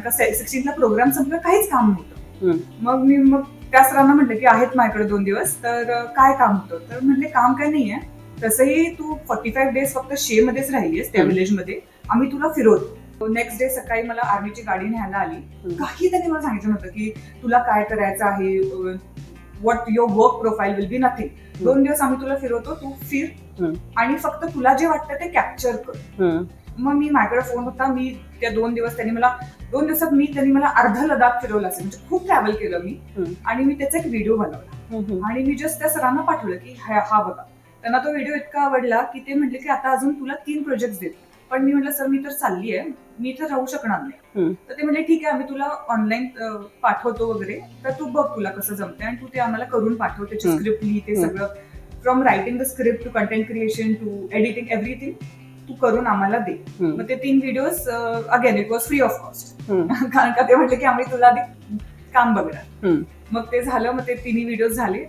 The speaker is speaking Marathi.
कारण का सिक्स्टीनला प्रोग्राम संपला काहीच काम नव्हतं. मग मी मग त्या सरांना म्हटलं की आहेत माझ्याकडे दोन दिवस तर काय काम होतं तर म्हणले काम काय नाहीये तसंही तू फॉर्टी फाईव्ह डेज फक्त शे मध्येच राहिलीस त्या हम्म. विलेजमध्ये आम्ही तुला फिरवतो नेक्स्ट डे सकाळी मला आर्मीची गाडी न्यायला आली. काही त्यांनी मला सांगितलं नव्हतं की तुला काय करायचं आहे what your work profile will be nothing दोन दिवस आम्ही तुला फिरवतो तू फिर. आणि फक्त तुला जे वाटतं ते कॅप्चर कर. मग मी माझ्याकडे फोन होता. मी त्या दोन दिवस त्यांनी मला दोन दिवसात मी त्यांनी मला अर्ध लडाख फिरवलं असेल. म्हणजे खूप ट्रॅव्हल केलं मी. आणि मी त्याचा एक व्हिडिओ बनवला. आणि मी जस्ट त्या सरांना पाठवलं की हा बघा. त्यांना तो व्हिडिओ इतका आवडला की ते म्हटले की आता अजून तुला तीन प्रोजेक्ट देतो. पण मी म्हटलं सर मी तर चालली आहे मी इथे राहू शकणार नाही. तर ते म्हणले ठीक आहे आम्ही तुला ऑनलाईन पाठवतो वगैरे. तर तू बघ तुला कसं जमतंय आणि तू ते आम्हाला करून पाठव. त्याची. स्क्रिप्ट लिही ते हम्म. सगळं. From writing the script to content creation to editing everything तू करून आम्हाला दे. मग ते तीन videos again it was free of cost. कारण का ते म्हटले की आम्ही तुला आधी काम बघणार. मग ते झालं मग ते तिन्ही व्हिडिओज झाले